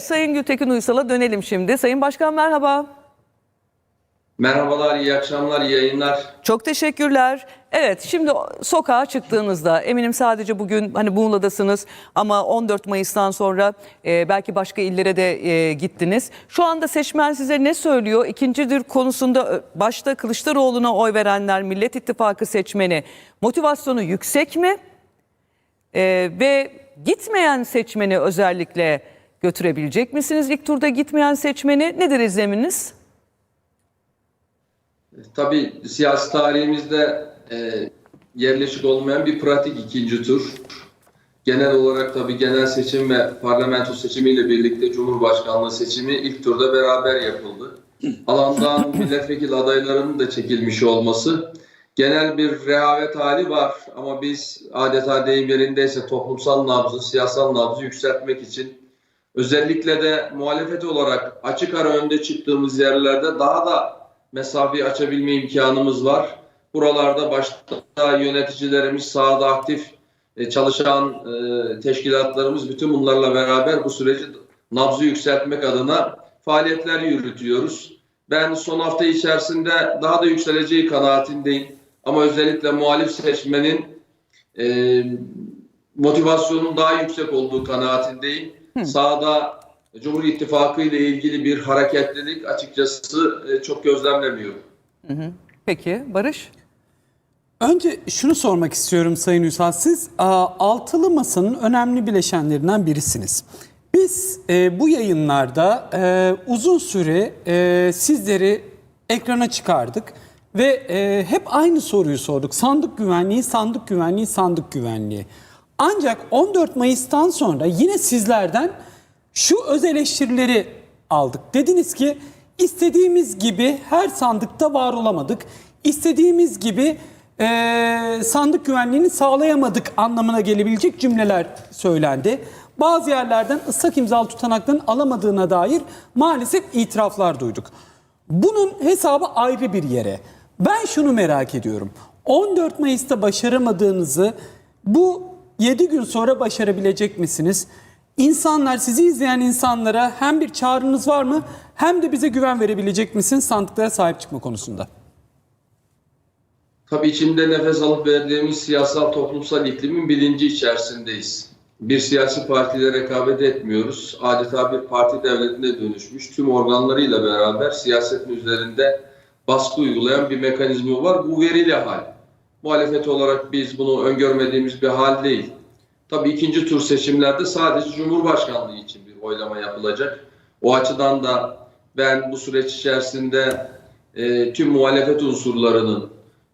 Sayın Gültekin Uysal'a dönelim şimdi. Sayın Başkan merhaba. Merhabalar, iyi akşamlar, iyi yayınlar. Çok teşekkürler. Evet şimdi sokağa çıktığınızda eminim sadece bugün hani Muğla'dasınız ama 14 Mayıs'tan sonra e, belki başka illere de e, gittiniz. Şu anda seçmen size ne söylüyor? İkincidir konusunda başta Kılıçdaroğlu'na oy verenler Millet İttifakı seçmeni motivasyonu yüksek mi? E, ve gitmeyen seçmeni özellikle götürebilecek misiniz? İlk turda gitmeyen seçmeni nedir izleminiz? Tabii siyasi tarihimizde e, yerleşik olmayan bir pratik ikinci tur. Genel olarak tabii genel seçim ve parlamento seçimiyle birlikte Cumhurbaşkanlığı seçimi ilk turda beraber yapıldı. Alandan milletvekili adaylarının da çekilmiş olması genel bir rehavet hali var ama biz adeta deyim yerindeyse toplumsal nabzı, siyasal nabzı yükseltmek için özellikle de muhalefet olarak açık ara önde çıktığımız yerlerde daha da mesafeyi açabilme imkanımız var. Buralarda başta yöneticilerimiz sahada aktif e, çalışan e, teşkilatlarımız bütün bunlarla beraber bu süreci nabzı yükseltmek adına faaliyetler yürütüyoruz. Ben son hafta içerisinde daha da yükseleceği kanaatindeyim. Ama özellikle muhalif seçmenin e, motivasyonun daha yüksek olduğu kanaatindeyim. Sahada Cumhur İttifakı ile ilgili bir hareketlilik açıkçası e, çok gözlemlemiyorum. Peki Barış? Önce şunu sormak istiyorum Sayın Ünsal. Siz altılı masanın önemli bileşenlerinden birisiniz. Biz e, bu yayınlarda e, uzun süre e, sizleri ekrana çıkardık ve e, hep aynı soruyu sorduk. Sandık güvenliği, sandık güvenliği, sandık güvenliği. Ancak 14 Mayıs'tan sonra yine sizlerden şu öz eleştirileri aldık. Dediniz ki istediğimiz gibi her sandıkta var olamadık. İstediğimiz gibi eee, sandık güvenliğini sağlayamadık anlamına gelebilecek cümleler söylendi. Bazı yerlerden ıslak imzalı tutanakların alamadığına dair maalesef itiraflar duyduk. Bunun hesabı ayrı bir yere. Ben şunu merak ediyorum. 14 Mayıs'ta başaramadığınızı bu 7 gün sonra başarabilecek misiniz? İnsanlar, sizi izleyen insanlara hem bir çağrınız var mı hem de bize güven verebilecek misiniz sandıklara sahip çıkma konusunda? Tabii içinde nefes alıp verdiğimiz siyasal toplumsal iklimin bilinci içerisindeyiz. Bir siyasi partiyle rekabet etmiyoruz. Adeta bir parti devletine dönüşmüş tüm organlarıyla beraber siyasetin üzerinde baskı uygulayan bir mekanizma var. Bu verili hal. Muhalefet olarak biz bunu öngörmediğimiz bir hal değil. Tabii ikinci tur seçimlerde sadece Cumhurbaşkanlığı için bir oylama yapılacak. O açıdan da ben bu süreç içerisinde e, tüm muhalefet unsurlarının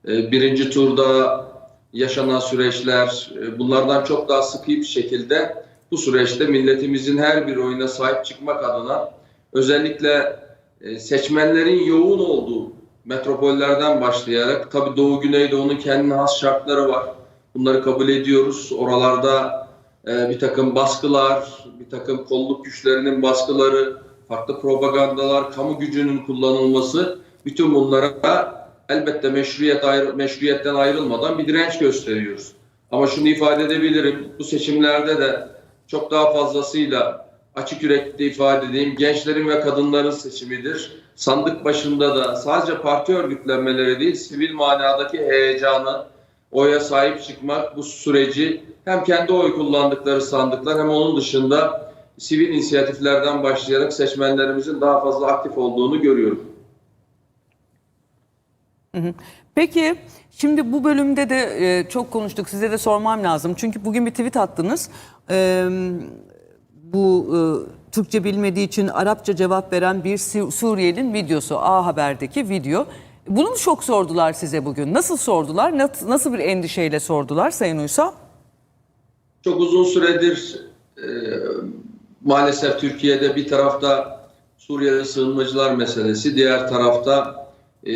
e, birinci turda yaşanan süreçler e, bunlardan çok daha sıkı bir şekilde bu süreçte milletimizin her bir oyuna sahip çıkmak adına özellikle e, seçmenlerin yoğun olduğu metropollerden başlayarak tabii Doğu Güneydoğu'nun kendine has şartları var. Bunları kabul ediyoruz. Oralarda e, bir takım baskılar, bir takım kolluk güçlerinin baskıları, farklı propagandalar, kamu gücünün kullanılması bütün bunlara elbette meşruiyet ayrı, meşruiyetten ayrılmadan bir direnç gösteriyoruz. Ama şunu ifade edebilirim. Bu seçimlerde de çok daha fazlasıyla açık yürekli ifade edeyim. Gençlerin ve kadınların seçimidir. Sandık başında da sadece parti örgütlenmeleri değil, sivil manadaki heyecanı, oya sahip çıkmak bu süreci hem kendi oy kullandıkları sandıklar hem onun dışında sivil inisiyatiflerden başlayarak seçmenlerimizin daha fazla aktif olduğunu görüyorum. Peki şimdi bu bölümde de e, çok konuştuk. Size de sormam lazım. Çünkü bugün bir tweet attınız. Bu e, Türkçe bilmediği için Arapça cevap veren bir Su- Suriyelinin videosu. A Haber'deki video. Bunu çok sordular size bugün? Nasıl sordular? Nasıl bir endişeyle sordular Sayın Uysal? Çok uzun süredir e, maalesef Türkiye'de bir tarafta Suriyeli sığınmacılar meselesi, diğer tarafta e,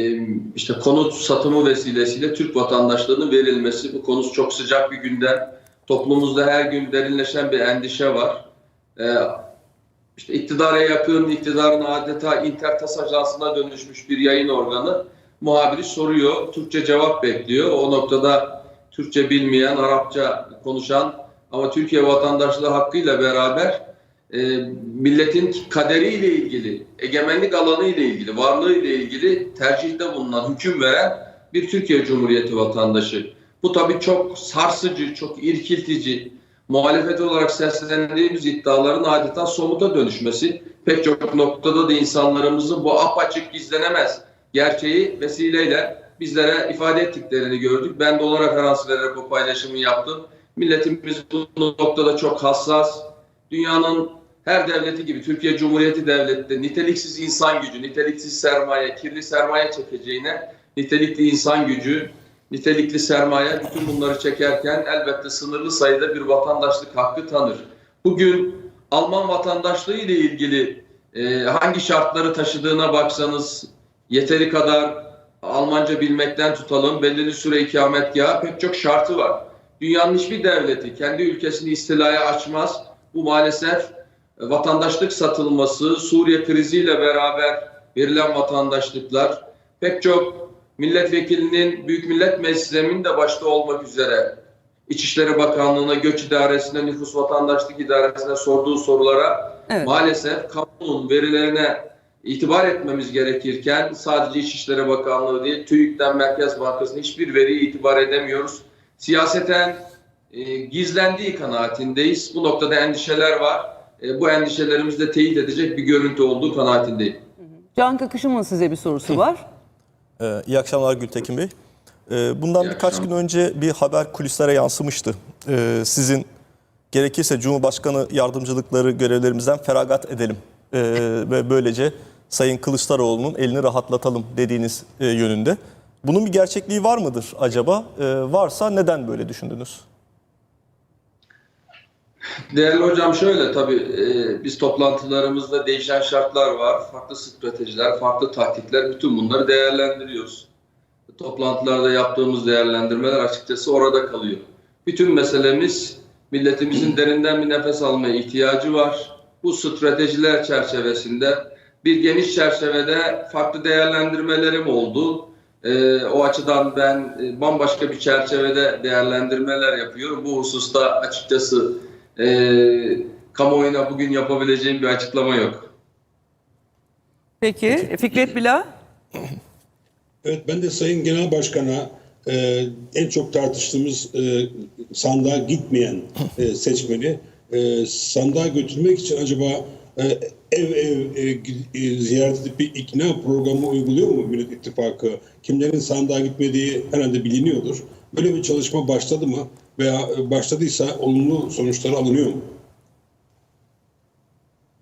işte konut satımı vesilesiyle Türk vatandaşlığının verilmesi. Bu konu çok sıcak bir gündem. Toplumumuzda her gün derinleşen bir endişe var. E, işte iktidara yakın, iktidarın adeta intertas ajansına dönüşmüş bir yayın organı muhabiri soruyor, Türkçe cevap bekliyor. O noktada Türkçe bilmeyen, Arapça konuşan ama Türkiye vatandaşlığı hakkıyla beraber e, milletin kaderiyle ilgili, egemenlik alanı ile ilgili, varlığı ile ilgili tercihte bulunan, hüküm veren bir Türkiye Cumhuriyeti vatandaşı. Bu tabii çok sarsıcı, çok irkiltici, muhalefet olarak seslendiğimiz iddiaların adeta somuta dönüşmesi. Pek çok noktada da insanlarımızın bu apaçık gizlenemez gerçeği vesileyle bizlere ifade ettiklerini gördük. Ben de ona referans vererek bu paylaşımı yaptım. Milletimiz bu noktada çok hassas. Dünyanın her devleti gibi Türkiye Cumhuriyeti Devleti de niteliksiz insan gücü, niteliksiz sermaye, kirli sermaye çekeceğine nitelikli insan gücü, nitelikli sermaye bütün bunları çekerken elbette sınırlı sayıda bir vatandaşlık hakkı tanır. Bugün Alman vatandaşlığı ile ilgili e, hangi şartları taşıdığına baksanız yeteri kadar Almanca bilmekten tutalım belirli süre ikametgahı pek çok şartı var. Dünyanın hiçbir devleti kendi ülkesini istilaya açmaz. Bu maalesef e, vatandaşlık satılması, Suriye kriziyle beraber verilen vatandaşlıklar, pek çok milletvekilinin, Büyük Millet Meclisi'nin de başta olmak üzere İçişleri Bakanlığı'na, Göç İdaresi'ne, Nüfus Vatandaşlık İdaresi'ne sorduğu sorulara Evet. maalesef kamunun verilerine itibar etmemiz gerekirken sadece İçişleri Bakanlığı değil, TÜİK'ten Merkez Bankası'na hiçbir veriye itibar edemiyoruz. Siyaseten e, gizlendiği kanaatindeyiz. Bu noktada endişeler var. E, bu endişelerimizi de teyit edecek bir görüntü olduğu kanaatindeyim. Can Kakışım'ın size bir sorusu var. Ee, iyi akşamlar Gültekin Bey. Ee, bundan İyi birkaç akşamlar. gün önce bir haber kulislere yansımıştı. Ee, sizin gerekirse Cumhurbaşkanı yardımcılıkları görevlerimizden feragat edelim Ee, ve böylece Sayın Kılıçdaroğlu'nun elini rahatlatalım dediğiniz e, yönünde. Bunun bir gerçekliği var mıdır acaba? Ee, varsa neden böyle düşündünüz? Değerli hocam şöyle tabii e, biz toplantılarımızda değişen şartlar var. Farklı stratejiler, farklı taktikler bütün bunları değerlendiriyoruz. Toplantılarda yaptığımız değerlendirmeler açıkçası orada kalıyor. Bütün meselemiz milletimizin derinden bir nefes almaya ihtiyacı var. Bu stratejiler çerçevesinde bir geniş çerçevede farklı değerlendirmelerim oldu. E, o açıdan ben e, bambaşka bir çerçevede değerlendirmeler yapıyorum. Bu hususta açıkçası e, kamuoyuna bugün yapabileceğim bir açıklama yok. Peki Fikret Bila? Evet ben de Sayın Genel Başkan'a e, en çok tartıştığımız e, sandığa gitmeyen e, seçmeni e, sandığa götürmek için acaba e, ev ev e, e, ziyaret edip bir ikna programı uyguluyor mu Millet İttifakı? Kimlerin sandığa gitmediği herhalde biliniyordur. Böyle bir çalışma başladı mı? Veya başladıysa olumlu sonuçları alınıyor mu?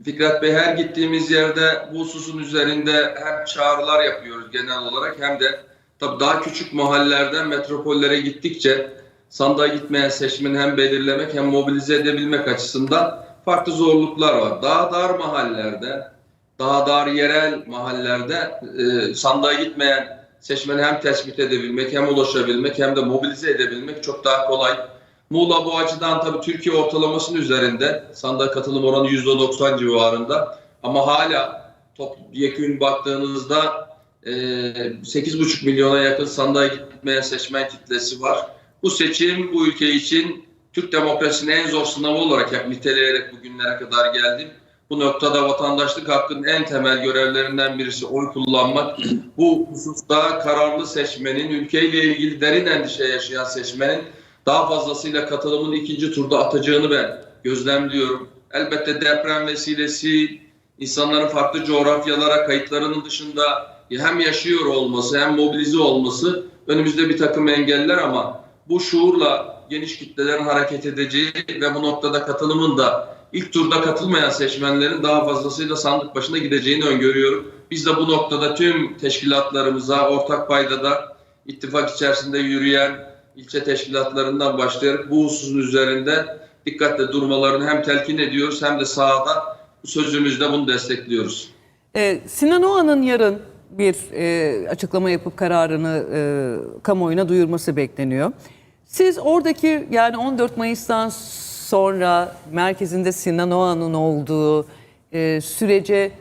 Fikret Bey her gittiğimiz yerde bu hususun üzerinde hem çağrılar yapıyoruz genel olarak hem de tabii daha küçük mahallelerden metropollere gittikçe sandığa gitmeyen seçmeni hem belirlemek hem mobilize edebilmek açısından farklı zorluklar var. Daha dar mahallelerde, daha dar yerel mahallelerde e, sandığa gitmeyen seçmeni hem tespit edebilmek, hem ulaşabilmek, hem de mobilize edebilmek çok daha kolay. Muğla bu açıdan tabii Türkiye ortalamasının üzerinde. Sandığa katılım oranı %90 civarında. Ama hala top yekün baktığınızda e, 8,5 milyona yakın sandığa gitmeyen seçmen kitlesi var. Bu seçim bu ülke için Türk demokrasinin en zor sınavı olarak niteleyerek bugünlere kadar geldim. Bu noktada vatandaşlık hakkının en temel görevlerinden birisi oy kullanmak. Bu hususta kararlı seçmenin, ülkeyle ilgili derin endişe yaşayan seçmenin daha fazlasıyla katılımın ikinci turda atacağını ben gözlemliyorum. Elbette deprem vesilesi insanların farklı coğrafyalara kayıtlarının dışında hem yaşıyor olması hem mobilize olması önümüzde bir takım engeller ama bu şuurla geniş kitlelerin hareket edeceği ve bu noktada katılımın da ilk turda katılmayan seçmenlerin daha fazlasıyla sandık başına gideceğini öngörüyorum. Biz de bu noktada tüm teşkilatlarımıza ortak paydada ittifak içerisinde yürüyen ilçe teşkilatlarından başlayarak bu hususun üzerinde dikkatle durmalarını hem telkin ediyoruz hem de sahada bu sözümüzle bunu destekliyoruz. Ee, Sinan Oğan'ın yarın bir e, açıklama yapıp kararını e, kamuoyuna duyurması bekleniyor. Siz oradaki yani 14 Mayıs'tan sonra merkezinde Sinan Oğan'ın olduğu e, sürece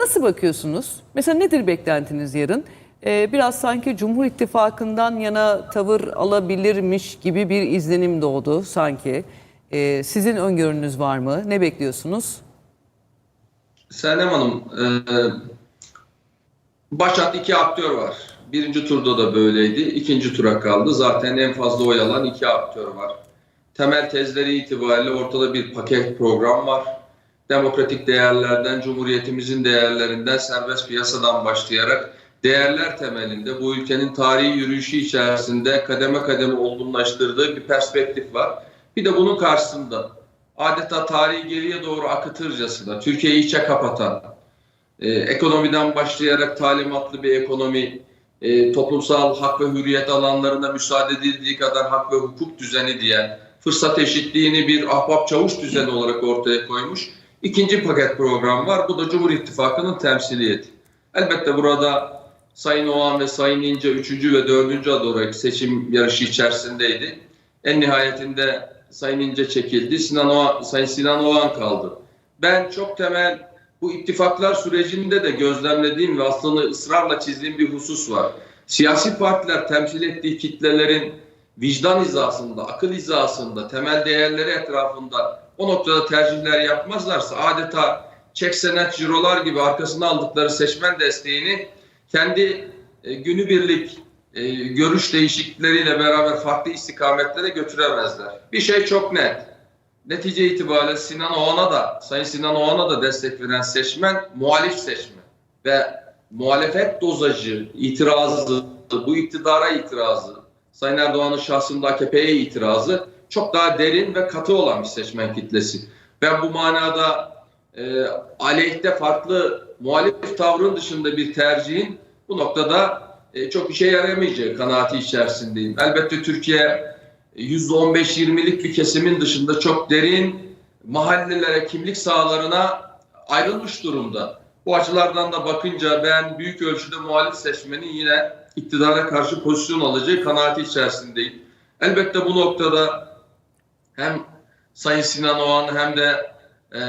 nasıl bakıyorsunuz? Mesela nedir beklentiniz yarın? Ee, biraz sanki Cumhur İttifakı'ndan yana tavır alabilirmiş gibi bir izlenim doğdu sanki. Ee, sizin öngörünüz var mı? Ne bekliyorsunuz? Senem Hanım, e, başat iki aktör var. Birinci turda da böyleydi. ikinci tura kaldı. Zaten en fazla oy alan iki aktör var. Temel tezleri itibariyle ortada bir paket program var. Demokratik değerlerden, Cumhuriyetimizin değerlerinden, serbest piyasadan başlayarak değerler temelinde bu ülkenin tarihi yürüyüşü içerisinde kademe kademe olgunlaştırdığı bir perspektif var. Bir de bunun karşısında adeta tarihi geriye doğru akıtırcasına Türkiye'yi içe kapatan, e, ekonomiden başlayarak talimatlı bir ekonomi, e, toplumsal hak ve hürriyet alanlarında müsaade edildiği kadar hak ve hukuk düzeni diye fırsat eşitliğini bir ahbap çavuş düzeni olarak ortaya koymuş. İkinci paket program var. Bu da Cumhur İttifakı'nın temsiliyeti. Elbette burada Sayın Oğan ve Sayın İnce 3. ve 4. aday olarak seçim yarışı içerisindeydi. En nihayetinde Sayın İnce çekildi. Sinan Oğan, Sayın Sinan Oğan kaldı. Ben çok temel bu ittifaklar sürecinde de gözlemlediğim ve aslında ısrarla çizdiğim bir husus var. Siyasi partiler temsil ettiği kitlelerin vicdan hizasında, akıl hizasında, temel değerleri etrafında o noktada tercihler yapmazlarsa adeta çek senet cirolar gibi arkasına aldıkları seçmen desteğini kendi e, günübirlik e, görüş değişiklikleriyle beraber farklı istikametlere götüremezler. Bir şey çok net. Netice itibariyle Sinan Oğan'a da, Sayın Sinan Oğan'a da destek veren seçmen muhalif seçmen. Ve muhalefet dozajı, itirazı, bu iktidara itirazı, Sayın Erdoğan'ın şahsında AKP'ye itirazı çok daha derin ve katı olan bir seçmen kitlesi. Ben bu manada e, aleyhte farklı muhalif tavrın dışında bir tercihin bu noktada e, çok işe yaramayacağı kanaati içerisindeyim. Elbette Türkiye %15-20'lik bir kesimin dışında çok derin mahallelere, kimlik sahalarına ayrılmış durumda. Bu açılardan da bakınca ben büyük ölçüde muhalif seçmenin yine iktidara karşı pozisyon alacağı kanaati içerisindeyim. Elbette bu noktada hem Sayın Sinan Oğan hem de e,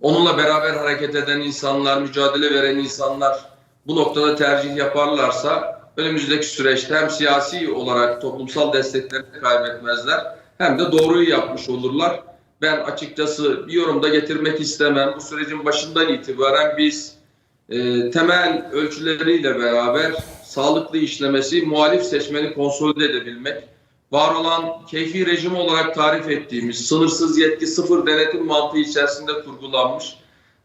onunla beraber hareket eden insanlar, mücadele veren insanlar bu noktada tercih yaparlarsa önümüzdeki süreçte hem siyasi olarak toplumsal desteklerini kaybetmezler hem de doğruyu yapmış olurlar. Ben açıkçası bir yorumda getirmek istemem. Bu sürecin başından itibaren biz e, temel ölçüleriyle beraber sağlıklı işlemesi, muhalif seçmeni konsolide edebilmek, var olan keyfi rejim olarak tarif ettiğimiz sınırsız yetki sıfır denetim mantığı içerisinde kurgulanmış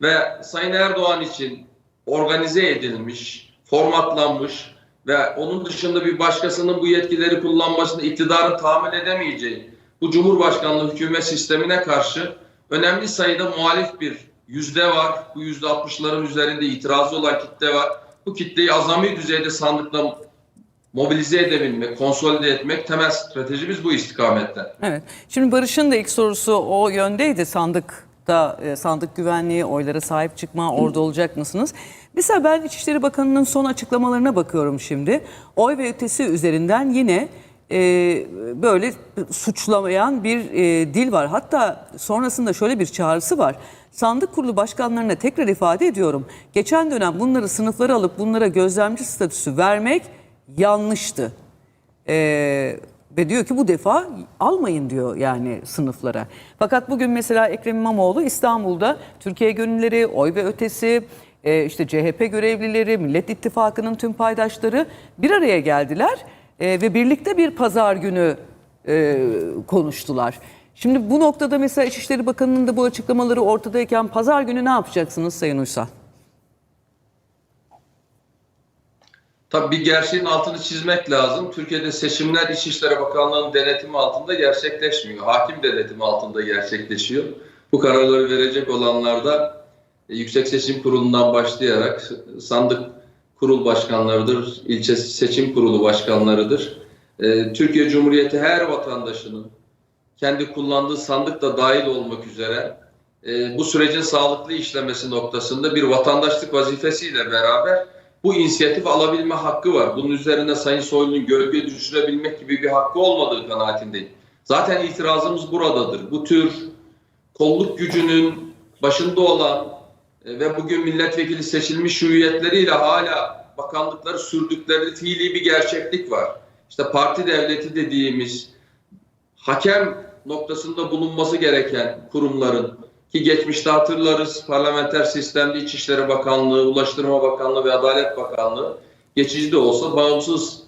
ve Sayın Erdoğan için organize edilmiş, formatlanmış ve onun dışında bir başkasının bu yetkileri kullanmasını iktidarın tahammül edemeyeceği bu Cumhurbaşkanlığı hükümet sistemine karşı önemli sayıda muhalif bir yüzde var. Bu yüzde 60'ların üzerinde itirazı olan kitle var. Bu kitleyi azami düzeyde sandıkla mobilize edebilmek, konsolide etmek temel stratejimiz bu istikamette. Evet. Şimdi Barış'ın da ilk sorusu o yöndeydi. Sandıkta e, sandık güvenliği, oylara sahip çıkma, orada olacak mısınız? Mesela ben İçişleri Bakanı'nın son açıklamalarına bakıyorum şimdi. Oy ve ötesi üzerinden yine e, böyle suçlamayan bir e, dil var. Hatta sonrasında şöyle bir çağrısı var. Sandık kurulu başkanlarına tekrar ifade ediyorum. Geçen dönem bunları sınıflara alıp bunlara gözlemci statüsü vermek yanlıştı. Ee, ve diyor ki bu defa almayın diyor yani sınıflara. Fakat bugün mesela Ekrem İmamoğlu İstanbul'da Türkiye Gönülleri, Oy ve Ötesi, e, işte CHP görevlileri, Millet İttifakı'nın tüm paydaşları bir araya geldiler. E, ve birlikte bir pazar günü e, konuştular. Şimdi bu noktada mesela İçişleri Bakanı'nın da bu açıklamaları ortadayken pazar günü ne yapacaksınız Sayın Uysal? Tabii bir gerçeğin altını çizmek lazım. Türkiye'de seçimler İçişleri Bakanlığı'nın denetimi altında gerçekleşmiyor. Hakim denetimi altında gerçekleşiyor. Bu kararları verecek olanlar da e, Yüksek Seçim Kurulu'ndan başlayarak sandık kurul başkanlarıdır, ilçe seçim kurulu başkanlarıdır. E, Türkiye Cumhuriyeti her vatandaşının kendi kullandığı sandık da dahil olmak üzere e, bu sürecin sağlıklı işlemesi noktasında bir vatandaşlık vazifesiyle beraber bu inisiyatif alabilme hakkı var. Bunun üzerine Sayın Soylu'nun gölge düşürebilmek gibi bir hakkı olmadığı kanaatindeyim. Zaten itirazımız buradadır. Bu tür kolluk gücünün başında olan ve bugün milletvekili seçilmiş hüviyetleriyle hala bakanlıkları sürdükleri fiili bir gerçeklik var. İşte parti devleti dediğimiz hakem noktasında bulunması gereken kurumların Ki geçmişte hatırlarız parlamenter sistemde İçişleri Bakanlığı, Ulaştırma Bakanlığı ve Adalet Bakanlığı geçici de olsa bağımsız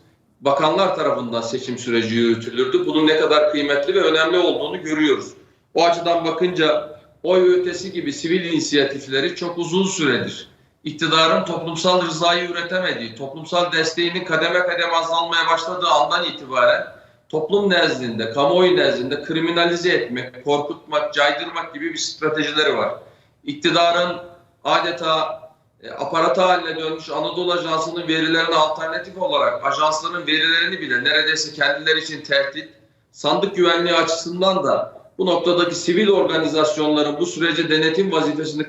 bakanlar tarafından seçim süreci yürütülürdü. Bunun ne kadar kıymetli ve önemli olduğunu görüyoruz. O açıdan bakınca oy ötesi gibi sivil inisiyatifleri çok uzun süredir iktidarın toplumsal rızayı üretemediği, toplumsal desteğinin kademe kademe azalmaya başladığı andan itibaren toplum nezdinde, kamuoyu nezdinde kriminalize etmek, korkutmak, caydırmak gibi bir stratejileri var. İktidarın adeta e, aparatı haline dönmüş Anadolu Ajansı'nın verilerine alternatif olarak ajansların verilerini bile neredeyse kendileri için tehdit, sandık güvenliği açısından da bu noktadaki sivil organizasyonların bu sürece denetim vazifesini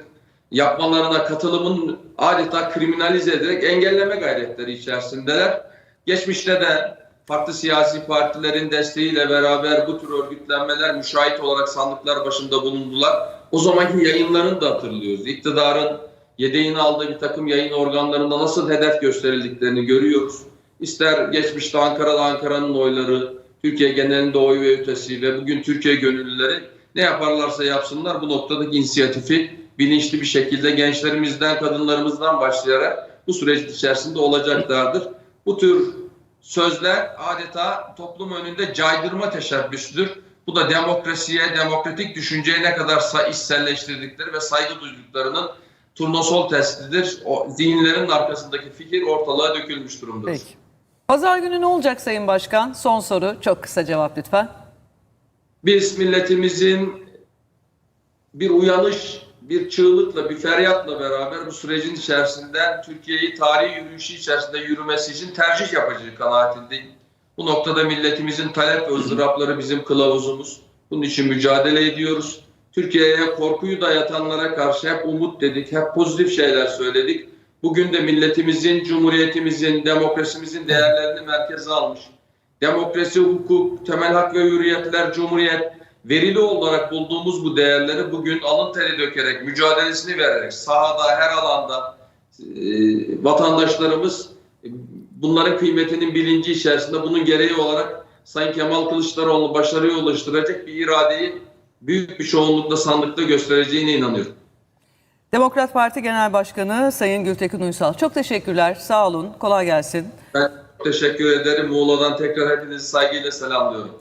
yapmalarına katılımın adeta kriminalize ederek engelleme gayretleri içerisindeler. Geçmişte de farklı siyasi partilerin desteğiyle beraber bu tür örgütlenmeler müşahit olarak sandıklar başında bulundular. O zamanki yayınlarını da hatırlıyoruz. İktidarın yedeğini aldığı bir takım yayın organlarında nasıl hedef gösterildiklerini görüyoruz. İster geçmişte Ankara'da Ankara'nın oyları, Türkiye genelinde oy ve ötesiyle bugün Türkiye gönüllüleri ne yaparlarsa yapsınlar bu noktadaki inisiyatifi bilinçli bir şekilde gençlerimizden, kadınlarımızdan başlayarak bu süreç içerisinde olacaklardır. Bu tür sözler adeta toplum önünde caydırma teşebbüsüdür. Bu da demokrasiye, demokratik düşünceye ne kadar içselleştirdikleri ve saygı duyduklarının turnusol testidir. O zihinlerin arkasındaki fikir ortalığa dökülmüş durumdadır. Peki. Pazar günü ne olacak Sayın Başkan? Son soru. Çok kısa cevap lütfen. Biz milletimizin bir uyanış, bir çığlıkla, bir feryatla beraber bu sürecin içerisinden Türkiye'yi tarihi yürüyüşü içerisinde yürümesi için tercih yapacağı kanaatindeyim. Bu noktada milletimizin talep ve ızdırapları bizim kılavuzumuz. Bunun için mücadele ediyoruz. Türkiye'ye korkuyu dayatanlara karşı hep umut dedik, hep pozitif şeyler söyledik. Bugün de milletimizin, cumhuriyetimizin, demokrasimizin değerlerini merkeze almış. Demokrasi, hukuk, temel hak ve hürriyetler, cumhuriyet, verili olarak bulduğumuz bu değerleri bugün alın teri dökerek, mücadelesini vererek, sahada, her alanda e, vatandaşlarımız e, bunların kıymetinin bilinci içerisinde bunun gereği olarak Sayın Kemal Kılıçdaroğlu başarıya ulaştıracak bir iradeyi büyük bir çoğunlukla sandıkta göstereceğine inanıyorum. Demokrat Parti Genel Başkanı Sayın Gültekin Uysal. Çok teşekkürler. Sağ olun. Kolay gelsin. Ben teşekkür ederim. Muğla'dan tekrar hepinizi saygıyla selamlıyorum.